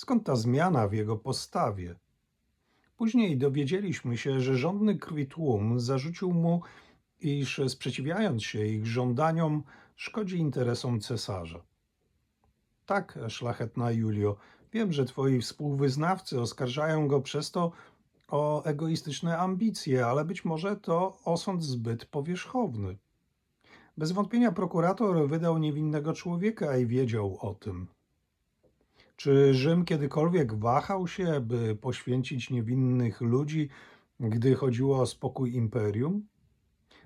Skąd ta zmiana w jego postawie? Później dowiedzieliśmy się, że rządny krwi tłum zarzucił mu, iż sprzeciwiając się ich żądaniom, szkodzi interesom cesarza. Tak, szlachetna Julio, wiem, że twoi współwyznawcy oskarżają go przez to o egoistyczne ambicje, ale być może to osąd zbyt powierzchowny. Bez wątpienia prokurator wydał niewinnego człowieka i wiedział o tym. Czy Rzym kiedykolwiek wahał się, by poświęcić niewinnych ludzi, gdy chodziło o spokój imperium?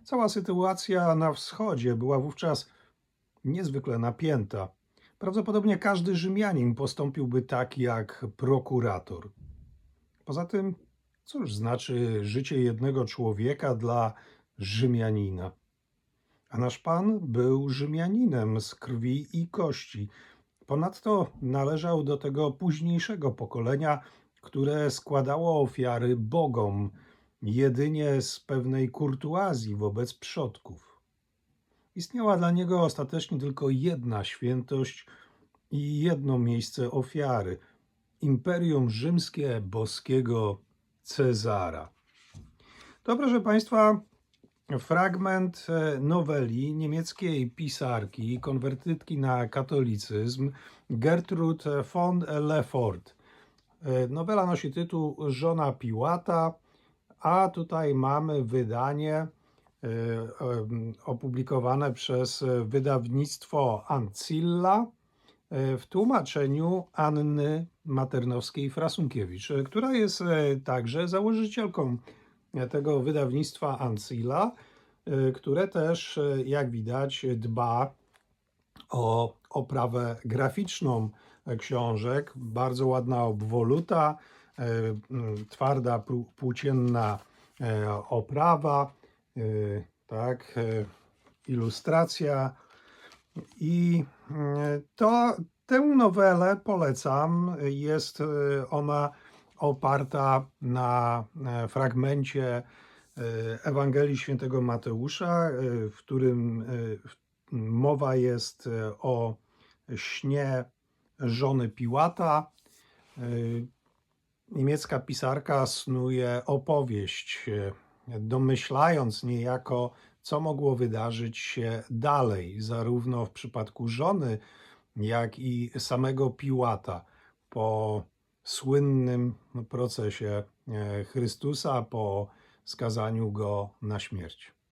Cała sytuacja na wschodzie była wówczas niezwykle napięta. Prawdopodobnie każdy Rzymianin postąpiłby tak jak prokurator. Poza tym, cóż znaczy życie jednego człowieka dla Rzymianina? A nasz Pan był Rzymianinem z krwi i kości. Ponadto należał do tego późniejszego pokolenia, które składało ofiary bogom, jedynie z pewnej kurtuazji wobec przodków. Istniała dla niego ostatecznie tylko jedna świętość i jedno miejsce ofiary Imperium Rzymskie boskiego Cezara. To, proszę Państwa, fragment e, noweli niemieckiej pisarki, konwertytki na katolicyzm Gertrud von Lefort. E, Nowela nosi tytuł Żona Piłata, a tutaj mamy wydanie e, opublikowane przez wydawnictwo Ancilla w tłumaczeniu Anny Maternowskiej-Frasunkiewicz, która jest także założycielką tego wydawnictwa Ancilla, e, które też, e, jak widać, dba o oprawę graficzną książek. Bardzo ładna obwoluta, m, twarda, płócienna oprawa, tak, ilustracja. I to, tę nowelę polecam. Jest ona oparta na e, fragmencie e, Ewangelii Świętego Mateusza, e, w którym mowa jest o śnie żony Piłata. Niemiecka pisarka snuje opowieść, domyślając niejako, co mogło wydarzyć się dalej, zarówno w przypadku żony, jak i samego Piłata po słynnym procesie e, Chrystusa, po skazaniu go na śmierć.